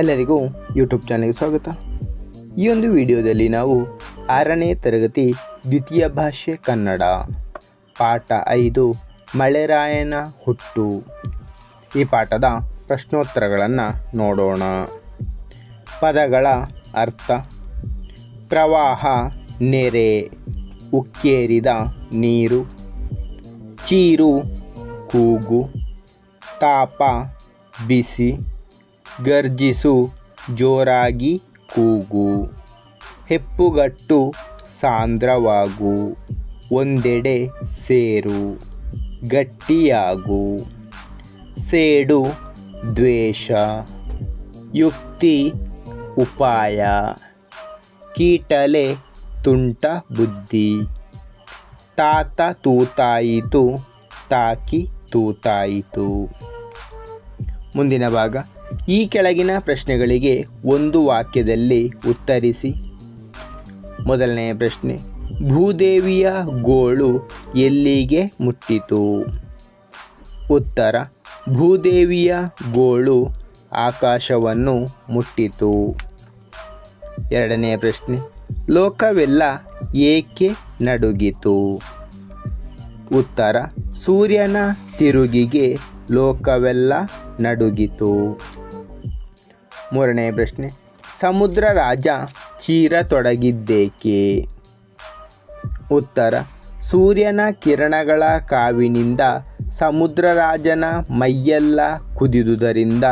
ಎಲ್ಲರಿಗೂ ಯೂಟ್ಯೂಬ್ ಚಾನಲ್ಗೆ ಸ್ವಾಗತ. ಈ ಒಂದು ವಿಡಿಯೋದಲ್ಲಿ ನಾವು ಆರನೇ ತರಗತಿ ದ್ವಿತೀಯ ಭಾಷೆ ಕನ್ನಡ, ಪಾಠ ಐದು, ಮಳೆರಾಯನ ಹುಟ್ಟು. ಈ ಪಾಠದ ಪ್ರಶ್ನೋತ್ತರಗಳನ್ನು ನೋಡೋಣ. ಪದಗಳ ಅರ್ಥ, ಪ್ರವಾಹ, ನೆರೆ, ಉಕ್ಕೇರಿದ ನೀರು, ಚೀರು, ಕೂಗು, ತಾಪ, ಬಿಸಿ ಗರ್ಜಿಸು, ಜೋರಾಗಿ ಕೂಗು. ಹೆಪ್ಪುಗಟ್ಟು ಸಾಂದ್ರವಾಗು, ಒಂದೆಡೆ ಸೇರು, ಗಟ್ಟಿಯಾಗು. ಸೇಡು, ದ್ವೇಷ, ಯುಕ್ತಿ, ಉಪಾಯ. ಕೀಟಲೆ, ತುಂಟ ಬುದ್ಧಿ. ತಾತ ತೂತಾಯಿತು, ತಾಕಿ ತೂತಾಯಿತು. ಮುಂದಿನ ಭಾಗ. ಈ ಕೆಳಗಿನ ಪ್ರಶ್ನೆಗಳಿಗೆ ಒಂದು ವಾಕ್ಯದಲ್ಲಿ ಉತ್ತರಿಸಿ. ಮೊದಲನೆಯ ಪ್ರಶ್ನೆ, ಭೂದೇವಿಯ ಗೋಳು ಎಲ್ಲಿಗೆ ಮುಟ್ಟಿತು? ಉತ್ತರ, ಭೂದೇವಿಯ ಗೋಳು ಆಕಾಶವನ್ನು ಮುಟ್ಟಿತು. ಎರಡನೆಯ ಪ್ರಶ್ನೆ, ಲೋಕವೆಲ್ಲ ಏಕೆ ನಡುಗಿತು? ಉತ್ತರ, ಸೂರ್ಯನ ತಿರುಗಿಗೆ ಲೋಕವೆಲ್ಲ ನಡುಗಿತು. ಮೂರನೆಯ ಪ್ರಶ್ನೆ, ಸಮುದ್ರ ರಾಜ ಚೀರತೊಡಗಿದ್ದೇಕೆ ಉತ್ತರ, ಸೂರ್ಯನ ಕಿರಣಗಳ ಕಾವಿನಿಂದ ಸಮುದ್ರ ರಾಜನ ಮೈಯೆಲ್ಲ ಕುದಿದುದರಿಂದ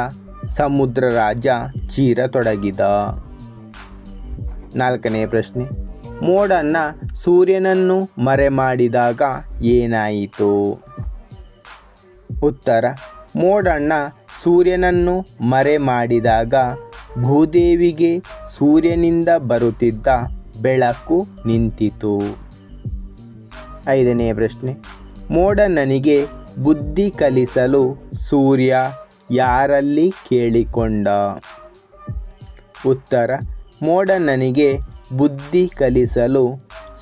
ಸಮುದ್ರ ರಾಜ ಚೀರತೊಡಗಿದ ನಾಲ್ಕನೇ ಪ್ರಶ್ನೆ ಮೋಡನ್ನ ಸೂರ್ಯನನ್ನು ಮರೆ ಮಾಡಿದಾಗ ಏನಾಯಿತು? ಉತ್ತರ, ಮೋಡಣ್ಣ ಸೂರ್ಯನನ್ನು ಮರೆ ಮಾಡಿದಾಗ ಭೂದೇವಿಗೆ ಸೂರ್ಯನಿಂದ ಬರುತ್ತಿದ್ದ ಬೆಳಕು ನಿಂತಿತು. ಐದನೆಯ ಪ್ರಶ್ನೆ ಮೋಡಣ್ಣನಿಗೆ ಬುದ್ಧಿ ಕಲಿಸಲು ಸೂರ್ಯ ಯಾರಲ್ಲಿ ಕೇಳಿಕೊಂಡ? ಉತ್ತರ, ಮೋಡನನಿಗೆ ಬುದ್ಧಿ ಕಲಿಸಲು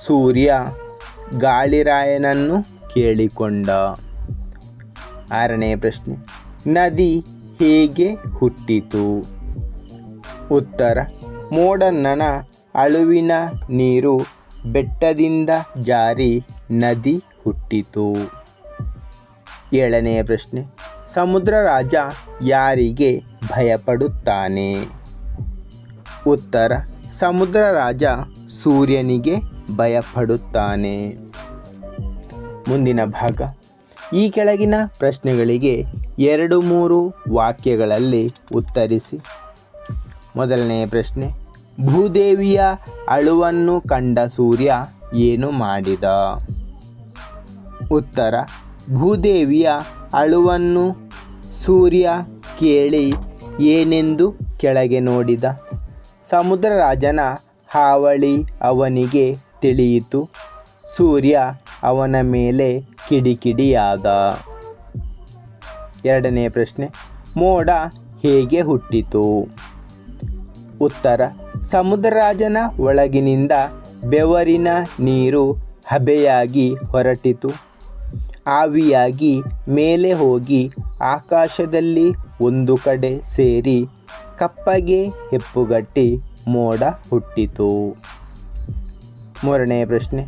ಸೂರ್ಯ ಗಾಳಿರಾಯನನ್ನು ಕೇಳಿಕೊಂಡ. ಆರನೇ ಪ್ರಶ್ನೆ, ನದಿ ಹೇಗೆ ಹುಟ್ಟಿತು. ಉತ್ತರ, ಮೋಡಣ್ಣನ ಅಳುವಿನ ನೀರು ಬೆಟ್ಟದಿಂದ ಜಾರಿ ನದಿ ಹುಟ್ಟಿತು. ಏಳನೆಯ ಪ್ರಶ್ನೆ, ಸಮುದ್ರ ರಾಜ ಯಾರಿಗೆ ಭಯಪಡುತ್ತಾನೆ? ಉತ್ತರ, ಸಮುದ್ರ ರಾಜ ಸೂರ್ಯನಿಗೆ ಭಯಪಡುತ್ತಾನೆ. ಮುಂದಿನ ಭಾಗ ಈ ಕೆಳಗಿನ ಪ್ರಶ್ನೆಗಳಿಗೆ ಎರಡು ಮೂರು ವಾಕ್ಯಗಳಲ್ಲಿ ಉತ್ತರಿಸಿ. ಮೊದಲನೆಯ ಪ್ರಶ್ನೆ, ಭೂದೇವಿಯ ಅಳುವನ್ನು ಕಂಡ ಸೂರ್ಯ ಏನು ಮಾಡಿದ? ಉತ್ತರ, ಭೂದೇವಿಯ ಅಳುವನ್ನು ಸೂರ್ಯ ಕೇಳಿ ಏನೆಂದು ಕೆಳಗೆ ನೋಡಿದ. ಸಮುದ್ರ ರಾಜನ ಹಾವಳಿ ಅವನಿಗೆ ತಿಳಿಯಿತು. ಸೂರ್ಯ ಅವನ ಮೇಲೆ ಕಿಡಿಕಿಡಿಯಾದ ಎರಡನೆಯ ಪ್ರಶ್ನೆ, ಮೋಡ ಹೇಗೆ ಹುಟ್ಟಿತು? ಉತ್ತರ, ಸಮುದ್ರರಾಜನ ಒಳಗಿನಿಂದ ಬೆವರಿನ ನೀರು ಹಬೆಯಾಗಿ ಹೊರಟಿತು. ಆವಿಯಾಗಿ ಮೇಲೆ ಹೋಗಿ ಆಕಾಶದಲ್ಲಿ ಒಂದು ಕಡೆ ಸೇರಿ ಕಪ್ಪಗೆ ಹೆಪ್ಪುಗಟ್ಟಿ ಮೋಡ ಹುಟ್ಟಿತು. ಮೂರನೆಯ ಪ್ರಶ್ನೆ,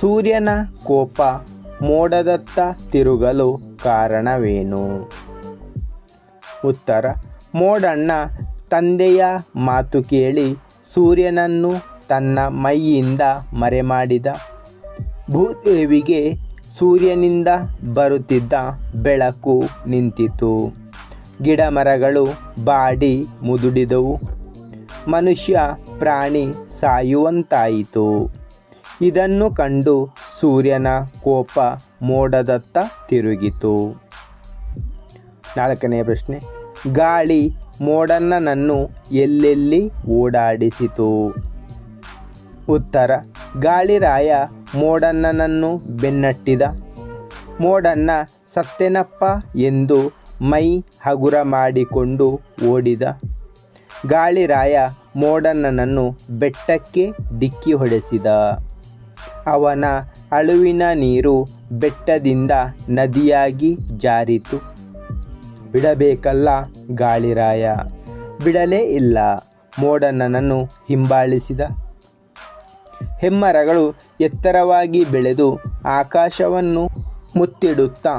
ಸೂರ್ಯನ ಕೋಪ ಮೋಡದತ್ತ ತಿರುಗಲು ಕಾರಣವೇನು? ಉತ್ತರ. ಮೋಡಣ್ಣ ತಂದೆಯ ಮಾತು ಕೇಳಿ ಸೂರ್ಯನನ್ನು ತನ್ನ ಮೈಯಿಂದ ಮರೆಮಾಡಿದ. ಭೂದೇವಿಗೆ ಸೂರ್ಯನಿಂದ ಬರುತ್ತಿದ್ದ ಬೆಳಕು ನಿಂತಿತು. ಗಿಡಮರಗಳು ಬಾಡಿ ಮುದುಡಿದವು. ಮನುಷ್ಯ ಪ್ರಾಣಿ ಸಾಯುವಂತಾಯಿತು. ಇದನ್ನು ಕಂಡು ಸೂರ್ಯನ ಕೋಪ ಮೋಡದತ್ತ ತಿರುಗಿತು. ನಾಲ್ಕನೆಯ ಪ್ರಶ್ನೆ, ಗಾಳಿ ಮೋಡಣ್ಣನನ್ನು ಎಲ್ಲೆಲ್ಲಿ ಓಡಾಡಿಸಿತು? ಉತ್ತರ ಗಾಳಿರಾಯ ಮೋಡಣ್ಣನನ್ನು ಬೆನ್ನಟ್ಟಿದ. ಮೋಡಣ್ಣ ಸತ್ತೆನಪ್ಪ ಎಂದು ಮೈ ಹಗುರ ಮಾಡಿಕೊಂಡು ಓಡಿದ. ಗಾಳಿರಾಯ ಮೋಡಣ್ಣನನ್ನು ಬೆಟ್ಟಕ್ಕೆ ಡಿಕ್ಕಿ ಹೊಡೆಸಿದ. ಅವನ ಅಳುವಿನ ನೀರು ಬೆಟ್ಟದಿಂದ ನದಿಯಾಗಿ ಜಾರಿತು. ಬಿಡಬೇಕಲ್ಲ ಗಾಳಿರಾಯ ಬಿಡಲೇ ಇಲ್ಲ ಮೋಡಣ್ಣನನ್ನು ಹಿಂಬಾಲಿಸಿದ. ಹೆಮ್ಮರಗಳು ಎತ್ತರವಾಗಿ ಬೆಳೆದು ಆಕಾಶವನ್ನು ಮುತ್ತಿಡುತ್ತಾ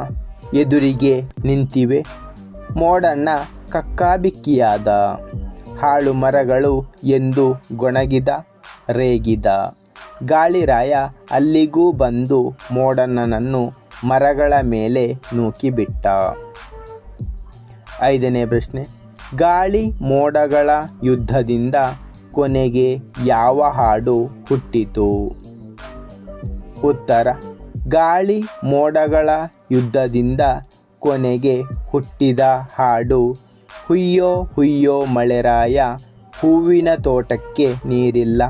ಎದುರಿಗೆ ನಿಂತಿವೆ. ಮೋಡಣ್ಣ ಕಕ್ಕಾಬಿಕ್ಕಿಯಾದ. ಹಾಳು ಮರಗಳು ಎಂದು ಗೊಣಗಿದ, ರೇಗಿದ. ಗಾಳಿರಾಯ ಅಲ್ಲಿಗೂ ಬಂದು ಮೋಡಣ್ಣನನ್ನು ಮರಗಳ ಮೇಲೆ ನೂಕಿಬಿಟ್ಟ. ಐದನೇ ಪ್ರಶ್ನೆ. ಗಾಳಿ ಮೋಡಗಳ ಯುದ್ಧದಿಂದ ಕೊನೆಗೆ ಯಾವ ಹಾಡು ಹುಟ್ಟಿತು? ಉತ್ತರ. ಗಾಳಿ ಮೋಡಗಳ ಯುದ್ಧದಿಂದ ಕೊನೆಗೆ ಹುಟ್ಟಿದ ಹಾಡು ಹುಯ್ಯೋ ಹುಯ್ಯೋ ಮಳೆರಾಯ ಹೂವಿನ ತೋಟಕ್ಕೆ ನೀರಿಲ್ಲ.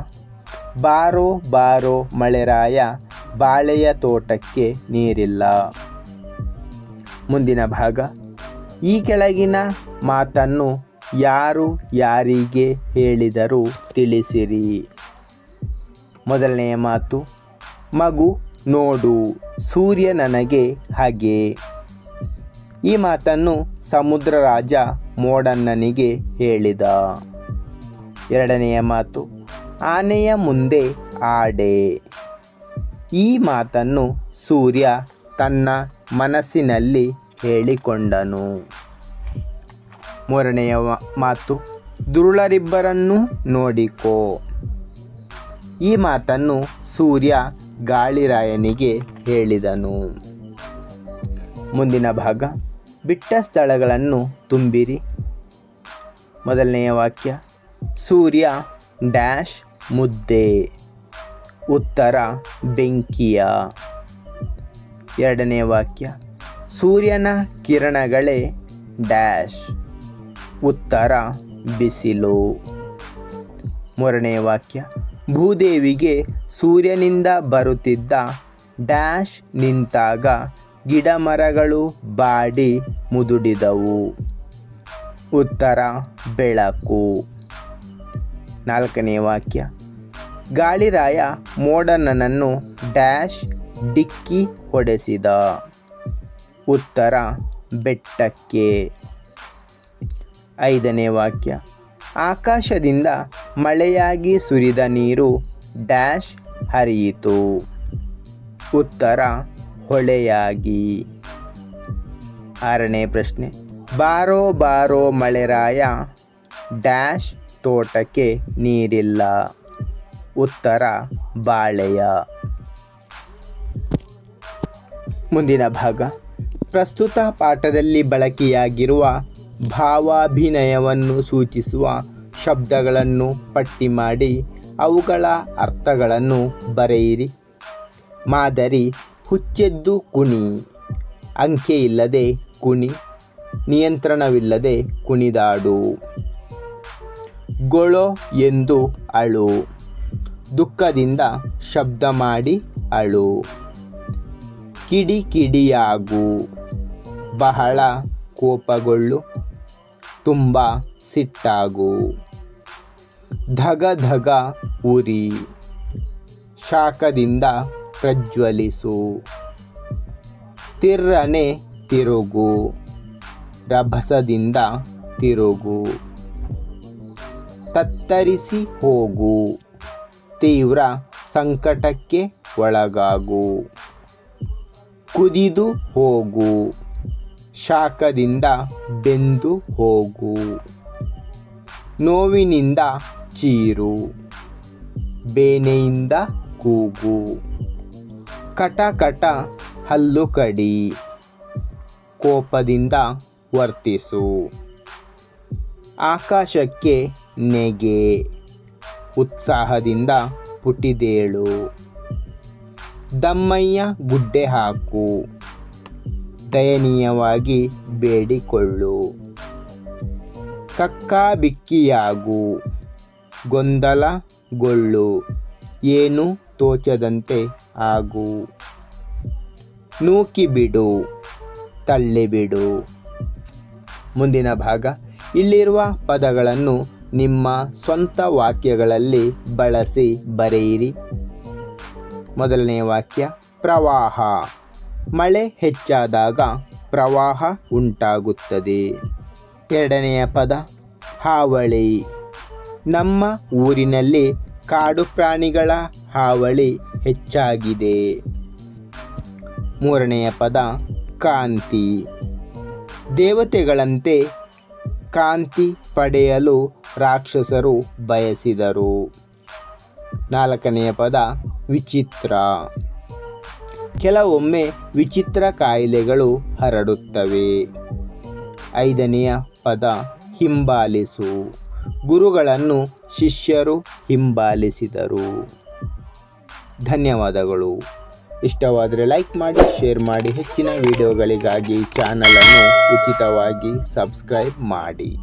ಬಾರೋ ಬಾರೋ ಮಳೆರಾಯ, ಬಾಳೆಯ ತೋಟಕ್ಕೆ ನೀರಿಲ್ಲ. ಮುಂದಿನ ಭಾಗ. ಈ ಕೆಳಗಿನ ಮಾತನ್ನು ಯಾರು ಯಾರಿಗೆ ಹೇಳಿದರೂ ತಿಳಿಸಿರಿ. ಮೊದಲನೆಯ ಮಾತು, ಮಗು ನೋಡು, ಸೂರ್ಯ ನನಗೆ ಹಾಗೆ. ಈ ಮಾತನ್ನು ಸಮುದ್ರ ರಾಜ ಮೋಡಣ್ಣನಿಗೆ ಹೇಳಿದ. ಎರಡನೆಯ ಮಾತು ಆನೆಯ ಮುಂದೆ ಆಡೆ. ಈ ಮಾತನ್ನು ಸೂರ್ಯ ತನ್ನ ಮನಸ್ಸಿನಲ್ಲಿ ಹೇಳಿಕೊಂಡನು. ಮೂರನೆಯ ಮಾತು, ದುರುಳರಿಬ್ಬರನ್ನು ನೋಡಿಕೋ. ಈ ಮಾತನ್ನು ಸೂರ್ಯ ಗಾಳಿರಾಯನಿಗೆ ಹೇಳಿದನು. ಮುಂದಿನ ಭಾಗ, ಬಿಟ್ಟ ಸ್ಥಳಗಳನ್ನು ತುಂಬಿರಿ. ಮೊದಲನೆಯ ವಾಕ್ಯ, ಸೂರ್ಯ ಡ್ಯಾಶ್ ಮುದ್ದೆ, ಉತ್ತರ, ಬೆಂಕಿಯ. ಎರಡನೇ ವಾಕ್ಯ. ಸೂರ್ಯನ ಕಿರಣಗಳೇ ಡ್ಯಾಶ್. ಉತ್ತರ, ಬಿಸಿಲು. ಮೂರನೇ ವಾಕ್ಯ. ಭೂದೇವಿಗೆ ಸೂರ್ಯನಿಂದ ಬರುತ್ತಿದ್ದ ಡ್ಯಾಶ್ ನಿಂತಾಗ ಗಿಡಮರಗಳು ಬಾಡಿ ಮುದುಡಿದವು. ಉತ್ತರ, ಬೆಳಕು. ನಾಲ್ಕನೇ ವಾಕ್ಯ. ಗಾಳಿರಾಯ ಮೋಡನನನ್ನು ಡ್ಯಾಶ್ ಡಿಕ್ಕಿ ಹೊಡೆಸಿದ. ಉತ್ತರ, ಬೆಟ್ಟಕ್ಕೆ. ಐದನೇ ವಾಕ್ಯ. ಆಕಾಶದಿಂದ ಮಳೆಯಾಗಿ ಸುರಿದ ನೀರು ಡ್ಯಾಶ್ ಹರಿಯಿತು. ಉತ್ತರ, ಹೊಳೆಯಾಗಿ. ಆರನೇ ಪ್ರಶ್ನೆ. ಬಾರೋ ಬಾರೋ ಮಳೆರಾಯ, ಡ್ಯಾಶ್ ತೋಟಕ್ಕೆ ನೀರಿಲ್ಲ. ಉತ್ತರ ಬಾಳೆಯ. ಮುಂದಿನ ಭಾಗ. ಪ್ರಸ್ತುತ ಪಾಠದಲ್ಲಿ ಬಳಕೆಯಾಗಿರುವ ಭಾವಾಭಿನಯವನ್ನು ಸೂಚಿಸುವ ಶಬ್ದಗಳನ್ನು ಪಟ್ಟಿ ಮಾಡಿ ಅವುಗಳ ಅರ್ಥಗಳನ್ನು ಬರೆಯಿರಿ. ಮಾದರಿ, ಹುಚ್ಚೆದ್ದು ಕುಣಿ. ಅಂಕೆ ಇಲ್ಲದೆ ಕುಣಿ. ನಿಯಂತ್ರಣವಿಲ್ಲದೆ ಕುಣಿದಾಡು. ಗೊಳೋ ಎಂದು ಅಳು. ದುಃಖದಿಂದ ಶಬ್ದ ಮಾಡಿ ಅಳು. ಕಿಡಿ ಕಿಡಿಯಾಗು ಬಹಳ ಕೋಪಗೊಳ್ಳು. ತುಂಬ ಸಿಟ್ಟಾಗು. ಧಗ ಧಗ ಉರಿ. ಶಾಖದಿಂದ ಪ್ರಜ್ವಲಿಸು. ತಿರ್ರನೆ ತಿರುಗು. ರಭಸದಿಂದ ತಿರುಗು. ತತ್ತರಿಸಿ ಹೋಗು. ತೀವ್ರ ಸಂಕಟಕ್ಕೆ ಒಳಗಾಗು. ಕುದಿದು ಹೋಗು. ಶಾಖದಿಂದ ಬೆಂದು ಹೋಗು. ನೋವಿನಿಂದ ಚೀರು. ಬೇನೆಯಿಂದ ಕೂಗು. ಕಟ ಕಟ ಹಲ್ಲು ಕಡಿ. ಕೋಪದಿಂದ ವರ್ತಿಸು. ಆಕಾಶಕ್ಕೆ ನೆಗೆ. ಉತ್ಸಾಹದಿಂದ ಪುಟಿದೇಳು. ದಮ್ಮಯ್ಯ ಗುಡ್ಡೆ ಹಾಕು. ದಯನೀಯವಾಗಿ ಬೇಡಿಕೊಳ್ಳು. ಕಕ್ಕಾಬಿಕ್ಕಿಯಾಗು ಗೊಂದಲಗೊಳ್ಳು. ಏನು ತೋಚದಂತೆ ಆಗು. ನೂಕಿಬಿಡು, ತಳ್ಳಿಬಿಡು. ಮುಂದಿನ ಭಾಗ ಇಲ್ಲಿರುವ ಪದಗಳನ್ನು ನಿಮ್ಮ ಸ್ವಂತ ವಾಕ್ಯಗಳಲ್ಲಿ ಬಳಸಿ ಬರೆಯಿರಿ. ಮೊದಲನೆಯ ವಾಕ್ಯ, ಪ್ರವಾಹ. ಮಳೆ ಹೆಚ್ಚಾದಾಗ ಪ್ರವಾಹ ಉಂಟಾಗುತ್ತದೆ. ಎರಡನೆಯ ಪದ, ಹಾವಳಿ. ನಮ್ಮ ಊರಿನಲ್ಲಿ ಕಾಡು ಪ್ರಾಣಿಗಳ ಹಾವಳಿ ಹೆಚ್ಚಾಗಿದೆ. ಮೂರನೆಯ ಪದ, ಕಾಂತಿ. ದೇವತೆಗಳಂತೆ ಕಾಂತಿ ಪಡೆಯಲು ರಾಕ್ಷಸರು ಬಯಸಿದರು. ನಾಲ್ಕನೆಯ ಪದ, ವಿಚಿತ್ರ. ಕೆಲವೊಮ್ಮೆ ವಿಚಿತ್ರ ಕಾಯಿಲೆಗಳು ಹರಡುತ್ತವೆ. ಐದನೆಯ ಪದ, ಹಿಂಬಾಲಿಸು. ಗುರುಗಳನ್ನು ಶಿಷ್ಯರು ಹಿಂಬಾಲಿಸಿದರು. ಧನ್ಯವಾದಗಳು. ಇಷ್ಟವಾದರೆ ಲೈಕ್ ಮಾಡಿ, ಶೇರ್ ಮಾಡಿ. ಹೆಚ್ಚಿನ ವಿಡಿಯೋಗಳಿಗಾಗಿ ಚಾನಲನ್ನು ಉಚಿತವಾಗಿ ಸಬ್ಸ್ಕ್ರೈಬ್ ಮಾಡಿ.